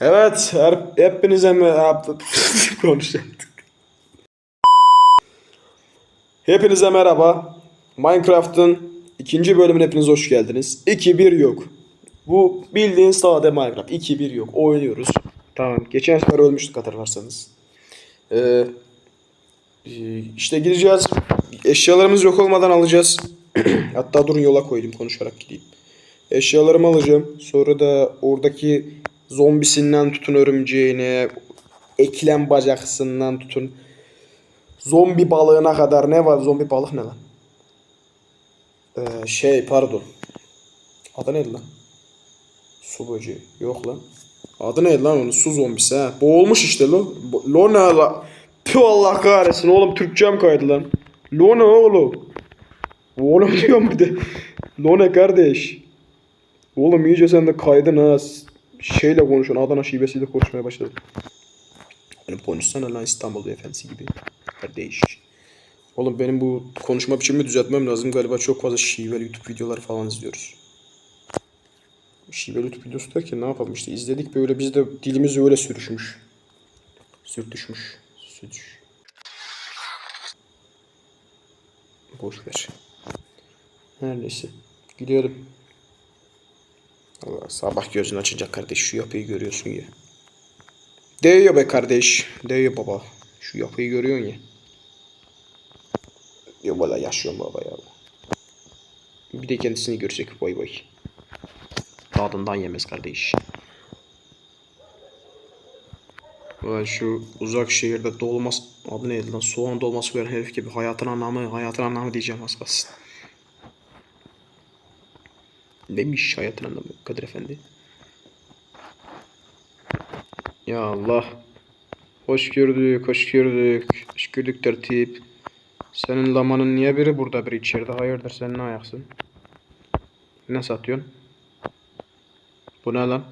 Evet, her, hepinize merhaba. Konuşacaktık. Hepinize merhaba. Minecraft'ın ikinci bölümüne hepiniz hoş geldiniz. 2-1 yok. Bu bildiğin sade Minecraft. 2-1 yok. Oynuyoruz. Tamam. Geçen sefer ölmüştük hatırlarsanız. Ee, işte gideceğiz. Eşyalarımız yok olmadan alacağız. Hatta durun yola koydum konuşarak gideyim. Eşyalarımı alacağım. Sonra da oradaki zombisinden tutun örümceğine, eklem bacaksından tutun zombi balığına kadar ne var? Zombi balık ne lan? Ee, şey pardon. Adı neydi lan? Su böceği. Yok lan. Adı neydi lan onun? Su zombisi ha. Boğulmuş işte lo. Lo ne la? Tüh Allah kahretsin oğlum Türkçem kaydı lan. Lo ne oğlum? Oğlum diyorum bir de. Lo ne kardeş? Oğlum iyice sen de kaydın ha. Şeyle konuşuyorsun. Adana şivesiyle konuşmaya başladın. Hani konuşsana lan İstanbul beyefendisi gibi. Kardeş. Oğlum benim bu konuşma biçimimi düzeltmem lazım. Galiba çok fazla şiveli YouTube videoları falan izliyoruz. Şiveli YouTube videosu derken ne yapalım işte izledik böyle biz de dilimiz öyle sürüşmüş. Sürtüşmüş. Sürtüş. Boş ver. Her neyse. Gidiyorum. Allah sabah gözünü açınca kardeş şu yapıyı görüyorsun ya. Değiyor be kardeş. Değiyor baba. Şu yapıyı görüyorsun ya. Ya valla yaşıyorum baba ya. Bir de kendisini görecek boy boy. Tadından yemez kardeş. Vay şu uzak şehirde dolmaz adı neydi lan soğan dolması veren herif gibi hayatın anlamı hayatın anlamı diyeceğim az kalsın. Demiş hayatın anlamı Kadir Efendi. Ya Allah. Hoş gördük, hoş gördük. Hoş gördük tertip. Senin lamanın niye biri burada biri içeride? Hayırdır sen ne ayaksın? Ne satıyorsun? Bu ne lan?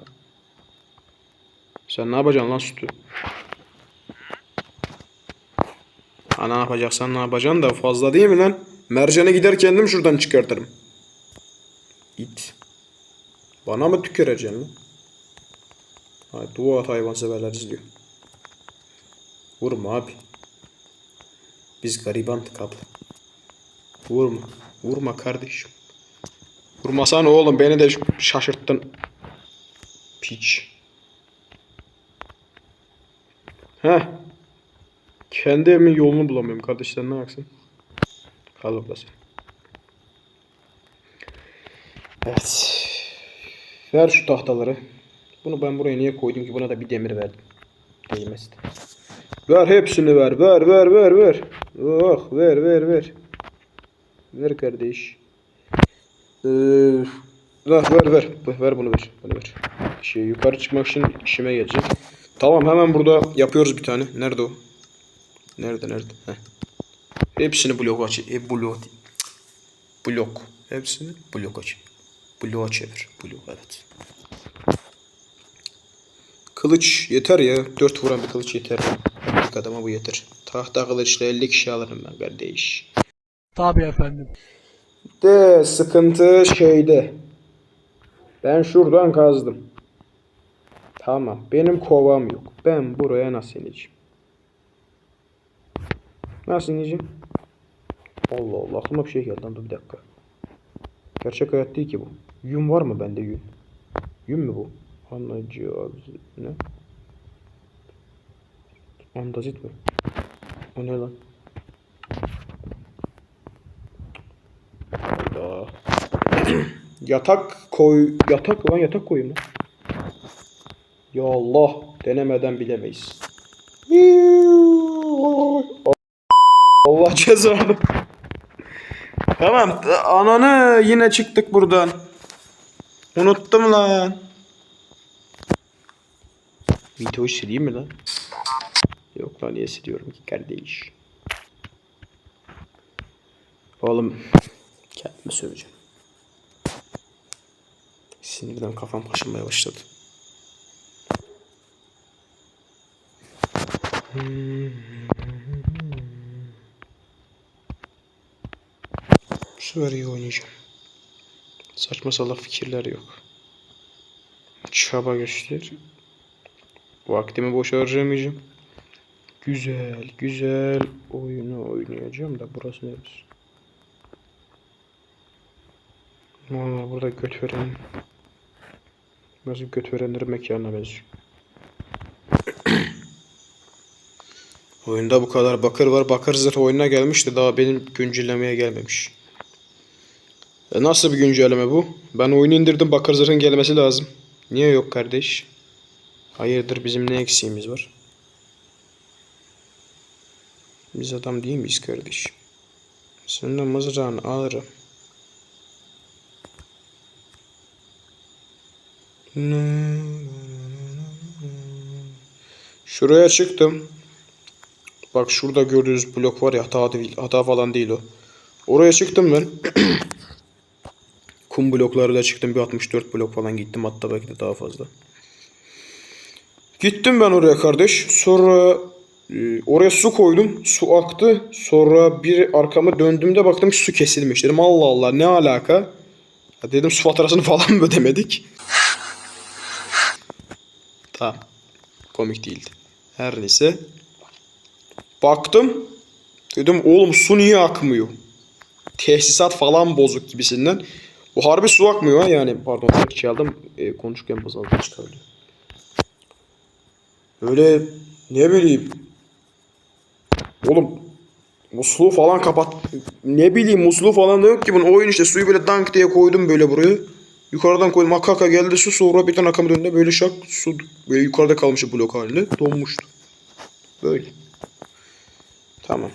Sen ne yapacaksın lan sütü? Ha ne yapacaksan ne yapacaksın da fazla değil mi lan? Mercanı gider kendim şuradan çıkartırım. İt. Bana mı tüküreceksin lan? Ha, dua et hayvanseverler izliyor. Vurma abi. Biz garibandık abla. Vurma. Vurma kardeşim. Vurmasana oğlum beni de şaşırttın. Piç. Heh. Kendi evimin yolunu bulamıyorum kardeş sen ne yapacaksın? Kal orada sen. Evet. Ver şu tahtaları. Bunu ben buraya niye koydum ki? Buna da bir demir verdim. Değmez. Ver hepsini ver. Ver ver ver ver. Oh ver ver ver. Ver kardeş. Ee, ver ver ver. Ver bunu ver. Bunu ver. Şey yukarı çıkmak için işime gelecek. Tamam hemen burada yapıyoruz bir tane. Nerede o? Nerede nerede? Heh. Hepsini blok aç. E, blok. Blok. Hepsini blok aç. Bloğa çevir. Blok evet. Kılıç yeter ya. Dört vuran bir kılıç yeter. İlk adama bu yeter. Tahta kılıçla 50 kişi alırım ben kardeş. Tabii efendim. De sıkıntı şeyde. Ben şuradan kazdım. Tamam. Benim kovam yok. Ben buraya nasıl ineceğim? Nasıl ineceğim? Allah Allah aklıma bir şey geldi. Dur bir dakika. Gerçek hayat değil ki bu. Yün var mı bende yün? Yün mü bu? Anacığız. Ne? Andazit mi? O ne lan? Hayda. yatak koy. Yatak lan yatak koyayım lan. Ya Allah. Denemeden bilemeyiz. Allah cezanı. Tamam. Ananı yine çıktık buradan. Unuttum lan. Videoyu sileyim mi lan? Yok lan niye siliyorum ki kardeş. Oğlum kendime söveceğim. Sinirden kafam kaşınmaya başladı. Bu sefer iyi oynayacağım. Saçma salak fikirler yok. Çaba göster. Vaktimi boş harcamayacağım. Güzel, güzel oyunu oynayacağım da burası neresi? Valla burada göt veren. Burası göt verenlerin mekanına benziyor. Oyunda bu kadar bakır var. Bakır zırh oyununa gelmişti. Daha benim güncellemeye gelmemiş. E nasıl bir güncelleme bu? Ben oyunu indirdim. Bakır zırhın gelmesi lazım. Niye yok kardeş? Hayırdır bizim ne eksiğimiz var? Biz adam değil miyiz kardeş? Seninle mızrağını alırım. Şuraya çıktım. Bak şurada gördüğünüz blok var ya hata değil, hata falan değil o. Oraya çıktım ben. Kum blokları da çıktım. Bir 64 blok falan gittim. Hatta belki de daha fazla. Gittim ben oraya kardeş. Sonra e, oraya su koydum. Su aktı. Sonra bir arkama döndüğümde baktım su kesilmiş. Dedim Allah Allah ne alaka? Dedim su faturasını falan mı ödemedik? Tamam. Komik değildi. Her neyse. Baktım. Dedim oğlum su niye akmıyor? Tesisat falan bozuk gibisinden. Bu harbi su akmıyor yani. Pardon bir şey aldım. E, konuşurken bazaldı çıkarılıyor. Öyle ne bileyim. Oğlum musluğu falan kapat. Ne bileyim musluğu falan da yok ki bunun. Oyun işte suyu böyle dank diye koydum böyle buraya. Yukarıdan koydum. Akaka geldi su sonra bir tane akımı döndü. Böyle şak su böyle yukarıda kalmış blok halinde. Donmuştu. Böyle. Tamam.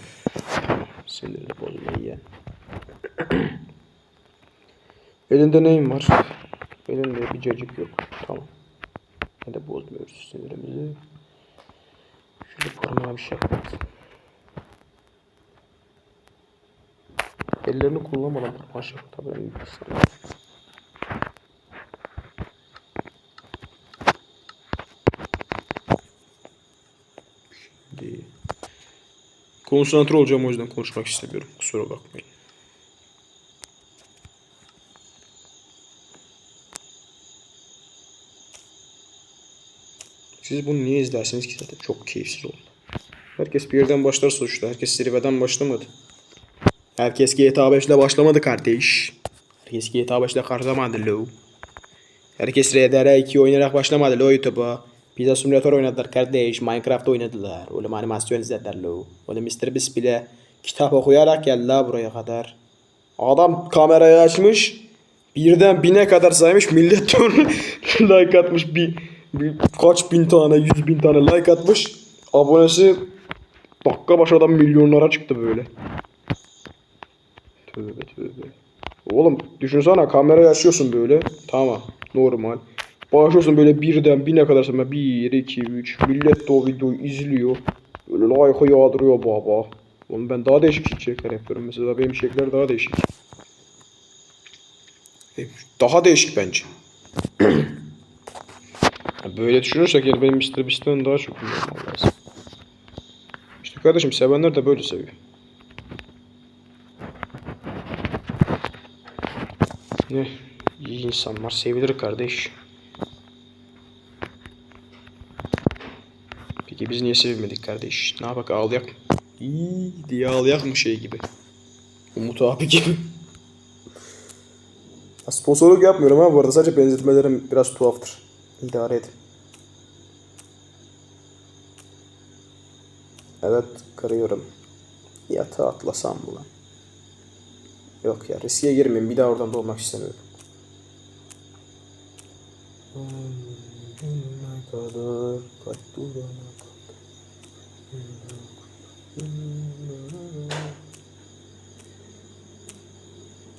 Tamam. Sinirini bozma yiyen. Elinde neyim var? Elimde bir cacık yok. Tamam. Ne de bozmuyoruz sinirimizi. Şöyle parmağa bir şey yapalım. Ellerini kullanmadan parmağı şey. Tabii sana. Şimdi konsantre olacağım o yüzden konuşmak istemiyorum. Kusura bakmayın. Siz bunu niye izlersiniz ki zaten çok keyifsiz oldu. Herkes bir yerden başlar sonuçta. Herkes zirveden başlamadı. Herkes GTA 5 ile başlamadı kardeş. Herkes GTA 5 ile karşılamadı lo. Herkes RDR 2 oynayarak başlamadı lo YouTube'a. Pizza Simulator oynadılar kardeş. Minecraft oynadılar. Oğlum animasyon izlediler lo. Oğlum Mr. Beast bile kitap okuyarak geldi la buraya kadar. Adam kamerayı açmış. Birden bine kadar saymış. Millet like atmış. Bir kaç bin tane, yüz bin tane like atmış. Abonesi dakika başı adam milyonlara çıktı böyle. Tövbe tövbe. Oğlum düşünsene kamerayı açıyorsun böyle. Tamam. Normal. Başlıyorsun böyle birden bine kadar sonra 1, 2, 3. Millet de o videoyu izliyor. Böyle like'ı yağdırıyor baba. Oğlum ben daha değişik içerikler yapıyorum. Mesela benim içerikler daha değişik. E, Daha değişik bence. Böyle düşünürsek yani benim Mr. Beast'ten daha çok kullanmam lazım. İşte kardeşim sevenler de böyle seviyor. Ne? İyi insanlar sevilir kardeş. Peki biz niye sevmedik kardeş? Ne yapak ağlayak mı? İyi diye ağlayak mı şey gibi? Umut abi gibi. Sponsorluk yapmıyorum ama bu arada sadece benzetmelerim biraz tuhaftır. İdare edin. Evet kırıyorum. Yatağa atlasam mı lan? Yok ya riske girmeyeyim. Bir daha oradan doğmak istemiyorum. Ne kadar kaç durana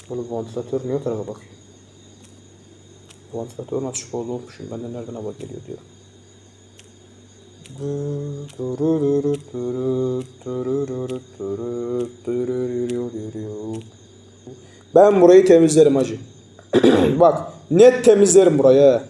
Oğlum vantilatör niye o tarafa bakıyor? Vantilatörün açık olduğu olmuşum. Ben de nereden hava geliyor diyor. Ben burayı temizlerim hacı. Bak net temizlerim burayı he.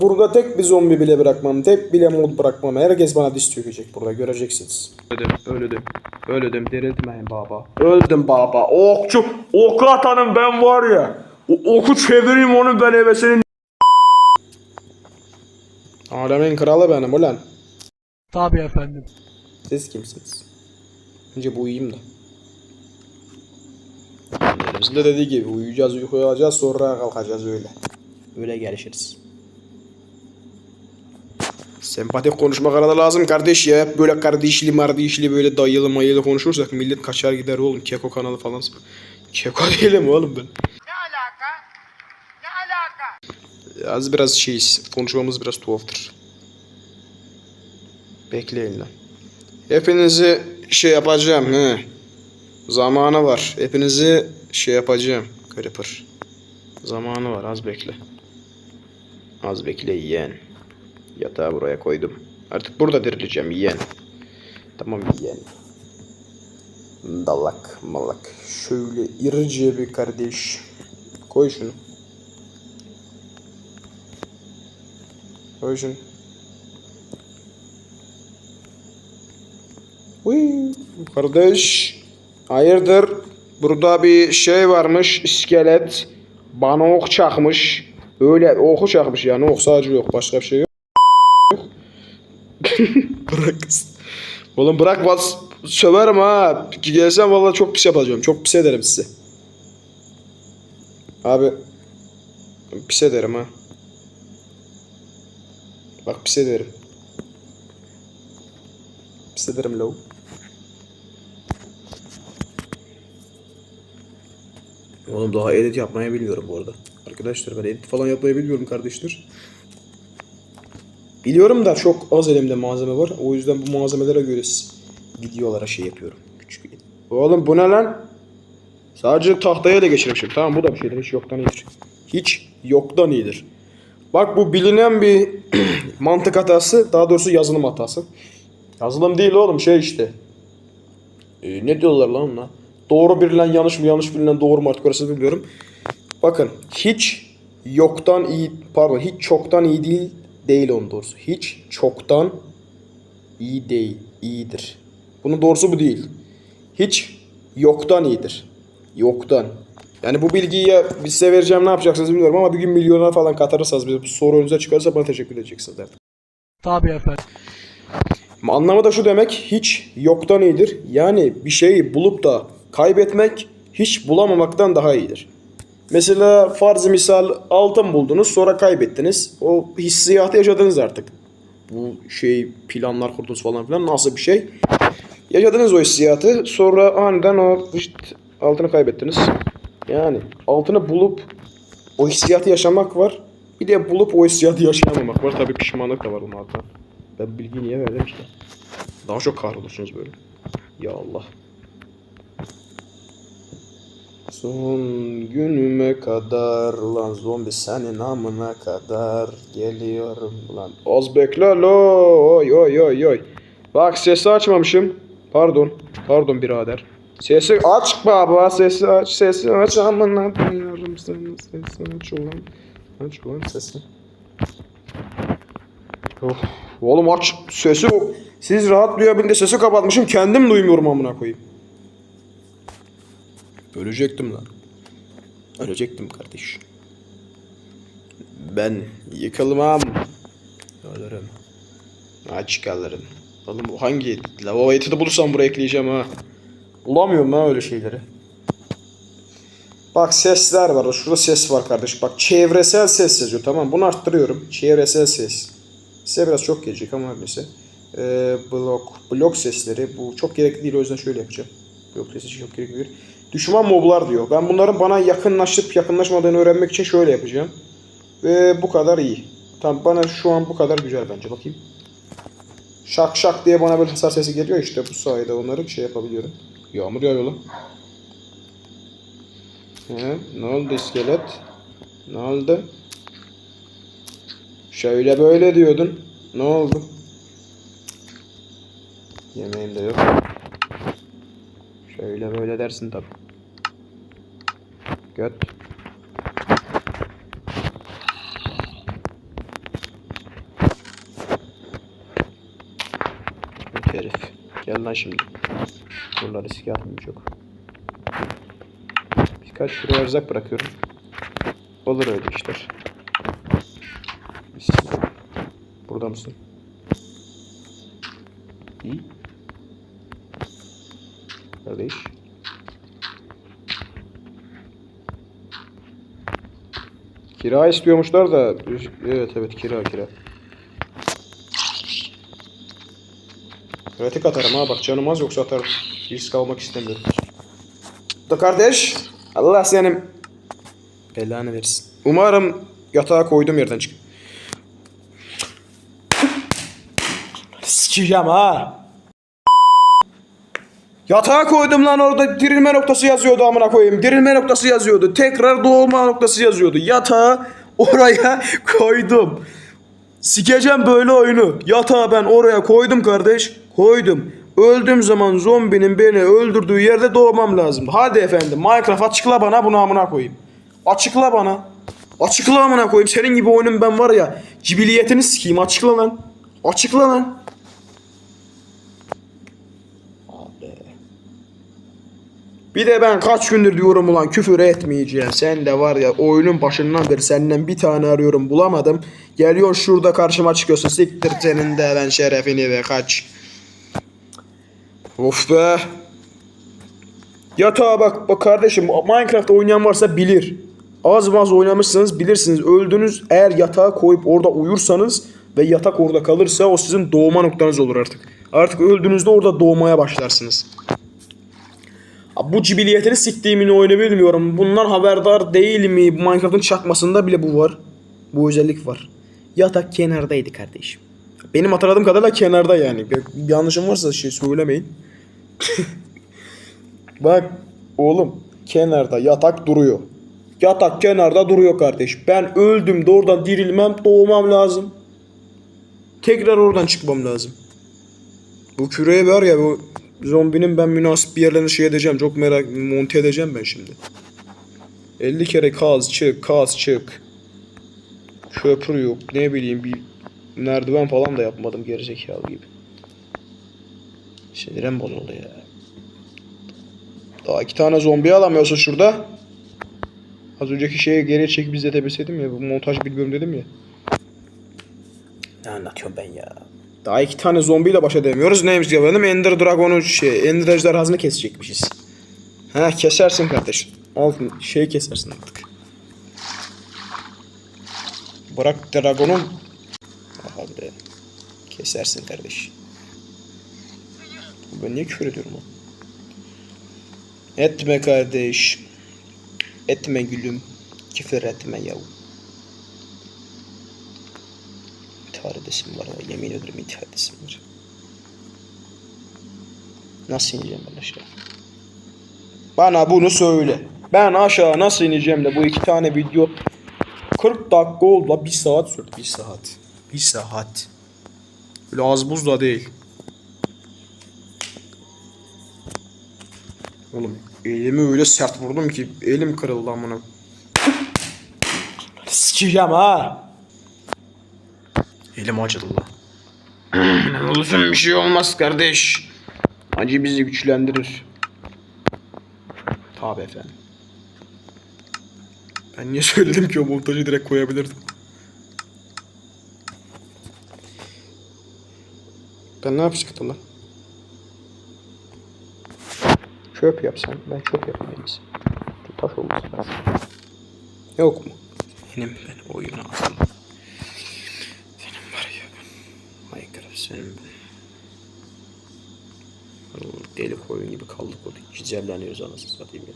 Burada tek bir zombi bile bırakmam. Tek bile mod bırakmam. Herkes bana diz çökecek burada göreceksiniz. Öldüm, öldüm, öldüm, diriltmeyin baba. Öldüm baba. Okçu, ok atanım ben var ya. O oku çevireyim onu ben eve senin. Alemin kralı benim ulan. Tabii efendim. Siz kimsiniz? Önce bu uyuyayım da. Bizim de dediği gibi uyuyacağız, uykuya alacağız, sonra kalkacağız öyle. Öyle gelişiriz. Sempatik konuşmak arada lazım kardeş ya. Hep böyle kardeşli mardişli böyle dayılı mayılı konuşursak millet kaçar gider oğlum. Keko kanalı falan. Keko değilim oğlum ben. Ne alaka? Ne alaka? Az biraz şeyiz. Konuşmamız biraz tuhaftır. Bekleyin lan. Hepinizi şey yapacağım he. Zamanı var. Hepinizi şey yapacağım. Creeper. Zamanı var. Az bekle. Az bekle yeğen. Yatağı buraya koydum. Artık burada dirileceğim yeğen. Tamam yeğen. Dalak malak. Şöyle irice bir kardeş. Koy şunu. Koy şunu. Uy, kardeş. Hayırdır? Burada bir şey varmış. iskelet. Bana ok çakmış. Öyle oku çakmış yani. Ok sadece yok. Başka bir şey yok. bırak. Oğlum bırak bas. Söverim ha. Gelsen vallahi çok pis yapacağım. Çok pis ederim size. Abi. Pis ederim ha. Bak pis ederim. Pis ederim lav. Oğlum daha edit yapmayı bilmiyorum bu arada. Arkadaşlar ben edit falan yapmayı bilmiyorum kardeşler. Biliyorum da çok az elimde malzeme var. O yüzden bu malzemelere göre videolara şey yapıyorum. Küçük edit. Oğlum bu ne lan? Sadece tahtaya ele geçirmişim. Tamam bu da bir şeydir. Hiç yoktan iyidir. Hiç yoktan iyidir. Bak bu bilinen bir mantık hatası. Daha doğrusu yazılım hatası. Yazılım değil oğlum şey işte. Ee, ne diyorlar lan ona? Doğru bilinen yanlış mı yanlış bilinen doğru mu artık orası bilmiyorum. Bakın hiç yoktan iyi pardon hiç çoktan iyi değil değil onun doğrusu. Hiç çoktan iyi değil iyidir. Bunun doğrusu bu değil. Hiç yoktan iyidir. Yoktan. Yani bu bilgiyi biz size vereceğim ne yapacaksınız bilmiyorum ama bir gün milyona falan katarırsanız bir soru önünüze çıkarsa bana teşekkür edeceksiniz artık. Tabii efendim. Anlamı da şu demek hiç yoktan iyidir. Yani bir şeyi bulup da kaybetmek hiç bulamamaktan daha iyidir. Mesela farz misal altın buldunuz sonra kaybettiniz. O hissiyatı yaşadınız artık. Bu şey planlar kurdunuz falan filan nasıl bir şey. Yaşadınız o hissiyatı sonra aniden o işte altını kaybettiniz. Yani altını bulup o hissiyatı yaşamak var. Bir de bulup o hissiyatı yaşayamamak var. Tabii pişmanlık da var bunun altında. Ben bu bilgiyi niye verdim işte. Daha çok kahrolursunuz böyle. Ya Allah. Son günüme kadar lan zombi senin amına kadar geliyorum lan. Az bekle lo oy oy oy oy. Bak sesi açmamışım. Pardon. Pardon birader. Sesi aç baba sesi aç sesi aç amına koyarım seni sesi aç ulan. Aç ulan sesi. Of. Oğlum aç sesi siz rahat duyabilin de sesi kapatmışım kendim duymuyorum amına koyayım. Ölecektim lan. Ölecektim kardeş. Ben yıkılmam. Ölürüm. Aç kalırım. Oğlum bu hangi lavabo eti de bulursam buraya ekleyeceğim ha. Bulamıyorum ha öyle şeyleri. Bak sesler var. Şurada ses var kardeş. Bak çevresel ses yazıyor. Tamam bunu arttırıyorum. Çevresel ses. Size biraz çok gelecek ama neyse. Ee, blok. Blok sesleri. Bu çok gerekli değil o yüzden şöyle yapacağım. Blok sesi çok gerekli değil. Düşman moblar diyor. Ben bunların bana yakınlaşıp yakınlaşmadığını öğrenmek için şöyle yapacağım. Ve bu kadar iyi. Tamam bana şu an bu kadar güzel bence. Bakayım. Şak şak diye bana böyle hasar sesi geliyor işte bu sayede onları şey yapabiliyorum. Yağmur yağıyor lan. He, ne oldu iskelet? Ne oldu? Şöyle böyle diyordun. Ne oldu? Yemeğim de yok. Şöyle böyle dersin tabi. Göt. Göt herif. Gel lan şimdi. Buraları riske atmayayım çok. Birkaç kilo erzak bırakıyorum. Olur öyle işler. Burada mısın? İyi. Kardeş. Kira istiyormuşlar da evet evet kira kira. Pratik atarım ha bak canım az yoksa atarım. Risk almak istemiyorum. Da kardeş Allah senin belanı versin. Umarım yatağa koyduğum yerden çık. Sikeceğim ha. Yatağa koydum lan orada dirilme noktası yazıyordu amına koyayım. Dirilme noktası yazıyordu. Tekrar doğma noktası yazıyordu. Yatağı oraya koydum. Sikeceğim böyle oyunu. Yatağı ben oraya koydum kardeş. Koydum. Öldüğüm zaman zombinin beni öldürdüğü yerde doğmam lazım. Hadi efendim Minecraft açıkla bana bunu amına koyayım. Açıkla bana. Açıkla amına koyayım. Senin gibi oyunun ben var ya cibiliyetini sikeyim. Açıkla lan. Açıkla lan. Bir de ben kaç gündür diyorum ulan küfür etmeyeceğim. Sen de var ya oyunun başından beri senden bir tane arıyorum bulamadım. Geliyor şurada karşıma çıkıyorsun. Siktir senin de ben şerefini ve kaç. Of be. Yatağa bak bak kardeşim Minecraft oynayan varsa bilir. Az az oynamışsınız bilirsiniz. Öldünüz eğer yatağa koyup orada uyursanız ve yatak orada kalırsa o sizin doğma noktanız olur artık. Artık öldüğünüzde orada doğmaya başlarsınız. Bu cibiliyetini siktiğimin oyunu bilmiyorum. Bundan haberdar değil mi? Minecraft'ın çakmasında bile bu var. Bu özellik var. Yatak kenardaydı kardeşim. Benim hatırladığım kadarıyla kenarda yani. Bir yanlışım varsa şey söylemeyin. Bak oğlum kenarda yatak duruyor. Yatak kenarda duruyor kardeş. Ben öldüm de oradan dirilmem doğmam lazım. Tekrar oradan çıkmam lazım. Bu küreye var ya bu zombinin ben münasip bir yerlerini şey edeceğim. Çok merak monte edeceğim ben şimdi. 50 kere kaz çık kaz çık. Köprü yok ne bileyim bir merdiven falan da yapmadım gerizekalı gibi. Sinirim bozuldu ya. Daha iki tane zombi alamıyorsun şurada. Az önceki şeyi geriye çekip izletebilseydim ya. Bu montaj bilmiyorum dedim ya. Ne anlatıyorum ben ya. Daha iki tane zombiyle baş edemiyoruz. Neymiş benim Ender Dragon'u şey, Ender ejderhasını kesecekmişiz. Ha kesersin kardeş. Al şey kesersin artık. Bırak Dragon'un. Aha be. Kesersin kardeş. Ben niye küfür ediyorum lan? Etme kardeş. Etme gülüm. Küfür etme yav. İntihar edesim var. ya, Yemin ederim intihar edesim var. Nasıl ineceğim ben aşağı? Bana bunu söyle. Ben aşağı nasıl ineceğim de bu iki tane video 40 dakika oldu la 1 saat sürdü 1 saat. 1 saat. Böyle az buz da değil. Oğlum elimi öyle sert vurdum ki elim kırıldı amına. Sikeceğim ha. Elim acıdı la. ne olursun bir şey olmaz kardeş. Acı bizi güçlendirir. Tabi efendim. Ben niye söyledim ki o montajı direkt koyabilirdim. Ben ne yapacaktım lan? Çöp yapsan ben çöp. Şu taş olması lazım. Yok mu? Benim ben oyunu aldım. Senin var ya senin ben. Oğlum, Deli koyun gibi kaldık orada. Güzelleniyoruz anasını satayım ya.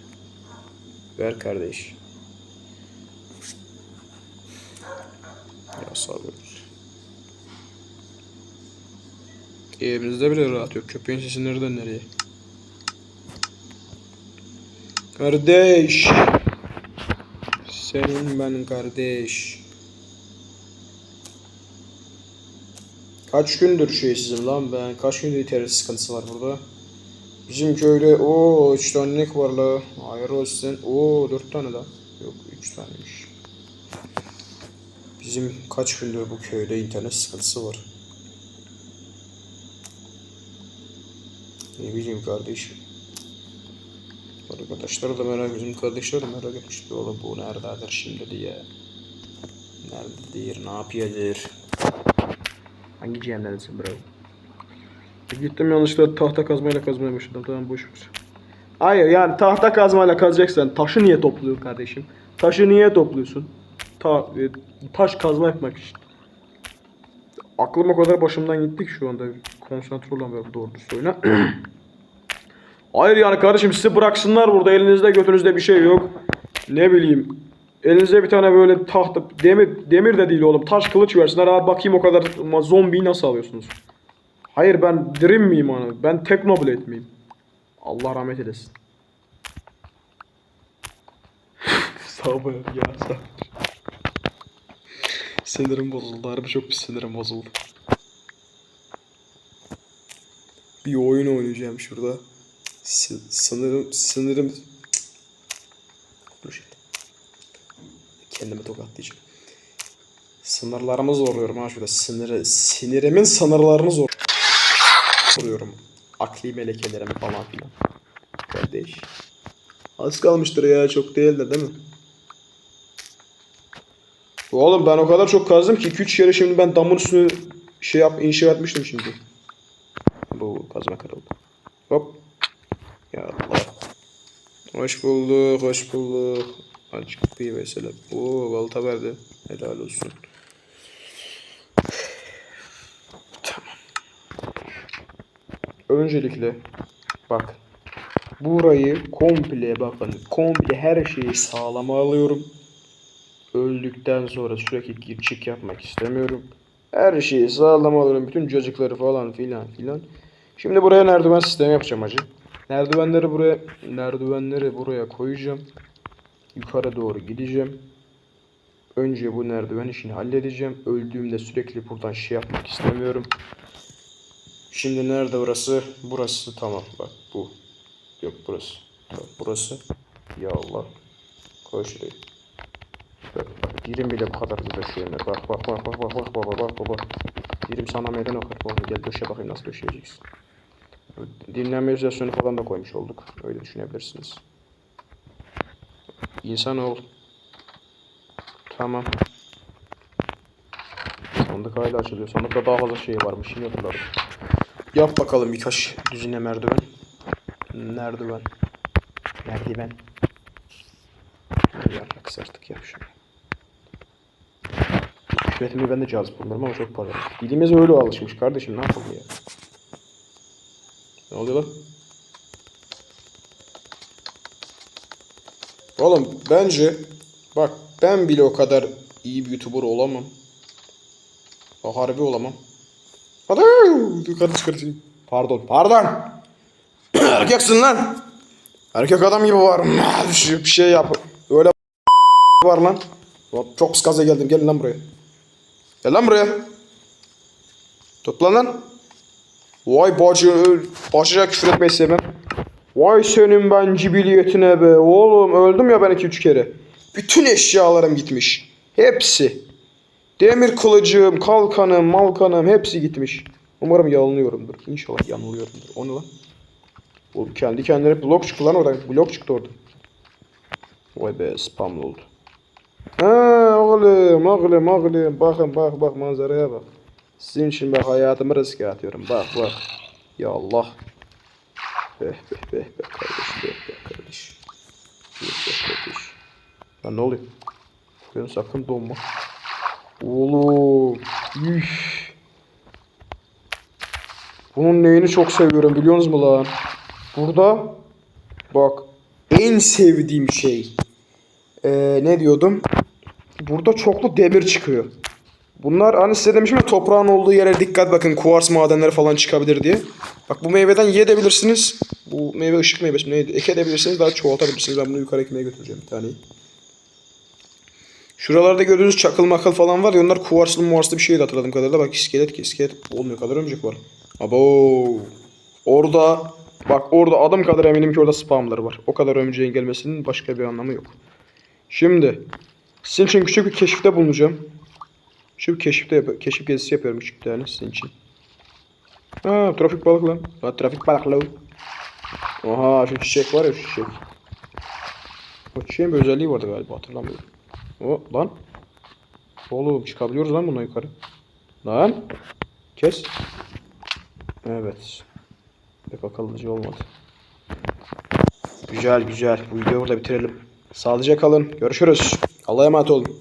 Ver kardeş. Ya sağlıyoruz. Evimizde bile rahat yok. Köpeğin sesi nereden nereye? Kardeş. Senin ben kardeş. Kaç gündür şeysizim lan ben. Kaç gündür internet sıkıntısı var burada. Bizim köyde o üç tanelik var la. Hayır olsun. O dört tane la. Yok üç taneymiş. Bizim kaç gündür bu köyde internet sıkıntısı var. Ne bileyim kardeşim. Arkadaşlar da merak bizim kardeşler de merak etmişti oğlum bu nerededir şimdi diye. Nerededir, ne yapıyordur? Hangi cehennemdesin bro? Gittim yanlışlıkla tahta kazmayla kazmaya başladım. Tamam boş ver. Hayır yani tahta kazmayla kazacaksan taşı niye topluyorsun kardeşim? Taşı niye topluyorsun? Ta, e, taş kazma yapmak için. Aklım o kadar başımdan gitti ki şu anda. Konsantre olamıyorum doğru söyle. Hayır yani kardeşim sizi bıraksınlar burada elinizde götünüzde bir şey yok. Ne bileyim. Elinizde bir tane böyle tahta demir demir de değil oğlum. Taş kılıç versinler. Abi bakayım o kadar zombiyi nasıl alıyorsunuz? Hayır ben Dream miyim onu? Ben Technoblade miyim? Allah rahmet eylesin. Sabır ya sabır. Sinirim bozuldu. Harbi çok bir sinirim bozuldu. Bir oyun oynayacağım şurada. S- sınırım sınırım Cık. Dur şimdi. Kendimi tokatlayacağım. Sınırlarımı zorluyorum ha şurada. Sınırı, sinirimin sınırlarını zor zorluyorum. Akli melekelerimi falan filan. Kardeş. Az kalmıştır ya çok değil de değil mi? Oğlum ben o kadar çok kazdım ki 2-3 kere şimdi ben damın üstünü şey yap inşa etmiştim şimdi. Bu kazma kırıldı. Hop. Ya Allah. Hoş bulduk, hoş bulduk. Aç kapıyı mesela. Oo balta verdi. Helal olsun. Tamam. Öncelikle bak. Burayı komple bakın. Komple her şeyi sağlama alıyorum. Öldükten sonra sürekli gir çık yapmak istemiyorum. Her şeyi sağlam alıyorum. Bütün cacıkları falan filan filan. Şimdi buraya merdiven sistemi yapacağım hacı. Merdivenleri buraya merdivenleri buraya koyacağım. Yukarı doğru gideceğim. Önce bu merdiven işini halledeceğim. Öldüğümde sürekli buradan şey yapmak istemiyorum. Şimdi nerede burası? Burası tamam bak bu. Yok burası. Bak burası. Ya Allah. Koy şurayı. Bak bak girim bile bu kadar döşeyemez. Bak bak bak bak bak bak bak bak bak bak. Girim sana meydan okar. Bak gel döşe bakayım nasıl döşeyeceksin. Dinlenme izolasyonu falan da koymuş olduk. Öyle düşünebilirsiniz. İnsan ol. Tamam. Sandık hala açılıyor. Sandıkta daha fazla şey varmış. Şimdi hatırladım. Yap bakalım birkaç düzine merdiven. Merdiven. Merdiven. Yapmak artık yap şunu. Ücretimi ben de cazip bulurum ama çok pahalı. Dilimiz öyle alışmış kardeşim ne yapalım ya. Ne oluyor lan? Oğlum bence bak ben bile o kadar iyi bir YouTuber olamam. O harbi olamam. Hadi yukarı çıkartayım. Pardon pardon. Erkeksin lan. Erkek adam gibi var. Bir şey- yap. Öyle var lan. Çok skaza geldim. Gelin lan buraya. Gel lan buraya. Toplan lan. Vay bacı, bacıya küfür etmeyi sevmem. Vay senin ben cibiliyetine be. Oğlum öldüm ya ben iki üç kere. Bütün eşyalarım gitmiş. Hepsi. Demir kılıcım, kalkanım, malkanım hepsi gitmiş. Umarım yanılıyorumdur. İnşallah yanılıyorumdur. O ne lan? Oğlum kendi kendine blok çıktı lan oradan. Blok çıktı orada. Vay be spam oldu. Ha oğlum oğlum oğlum bakın bak bak manzaraya bak. Sizin için ben hayatımı riske atıyorum. Bak bak. Ya Allah. Beh beh beh beh kardeş beh beh kardeş. Beh beh kardeş. Lan ne oluyor? Ben sakın donma. Oğlum. Üf. Bunun neyini çok seviyorum biliyorsunuz mu lan? Burada bak en sevdiğim şey ee, ne diyordum? Burada çoklu demir çıkıyor. Bunlar hani size demişim ya toprağın olduğu yere dikkat bakın kuvars madenleri falan çıkabilir diye. Bak bu meyveden yiyebilirsiniz. Bu meyve ışık meyvesi neydi? Ekebilirsiniz daha çoğaltabilirsiniz. Ben bunu yukarı ekmeye götüreceğim bir taneyi. Şuralarda gördüğünüz çakıl makıl falan var ya onlar kuvarslı muvarslı bir şeydi hatırladığım kadarıyla. Bak iskelet ki iskelet olmuyor kadar örümcek var. Abo. Orada bak orada adım kadar eminim ki orada spamları var. O kadar örümceğin gelmesinin başka bir anlamı yok. Şimdi sizin için küçük bir keşifte bulunacağım. Şu keşifte yap keşif gezisi yapıyorum küçük bir tane sizin için. Ha trafik balık. Ha trafik balıklı. Oha şu çiçek var ya şu çiçek. O çiçeğin bir özelliği vardı galiba hatırlamıyorum. O lan. Oğlum çıkabiliyoruz lan buna yukarı. Lan. Kes. Evet. Pek akıllıcı olmadı. Güzel güzel. Bu videoyu burada bitirelim. Sağlıcakla kalın. Görüşürüz. Allah'a emanet olun.